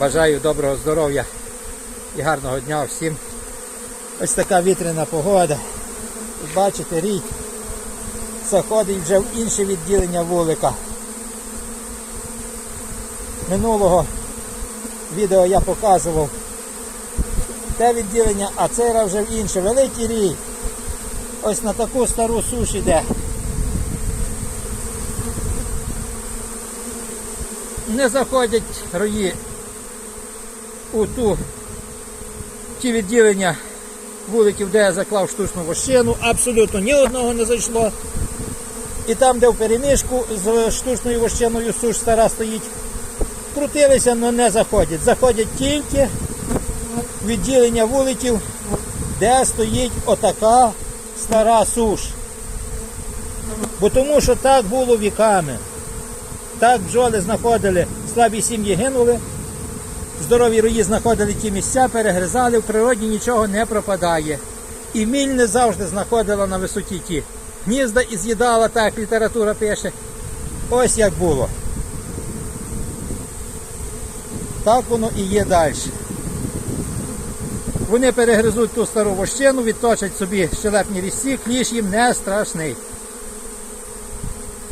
Бажаю доброго здоров'я і гарного дня всім. Ось така вітряна погода. Бачите, рій заходить вже в інше відділення вулика. Минулого відео я показував те відділення, а це раз вже в інше. Великий рій. Ось на таку стару суш іде. Не заходять рої у ті відділення вуликів, де я заклав штучну вощину, абсолютно ні одного не зайшло. І там, де в переміжку з штучною вощиною суш стара стоїть, крутилися, але не заходять. Заходять тільки відділення вуликів, де стоїть отака стара суш. Бо тому що так було віками. Так бджоли знаходили, слабі сім'ї гинули, здорові рої знаходили ті місця, перегризали, в природі нічого не пропадає. І міль не завжди знаходила на висоті ті гнізда і з'їдала, так як література пише. Ось як було. Так воно і є далі. Вони перегризуть ту стару вощину, відточать собі щелепні різці, кліш їм не страшний.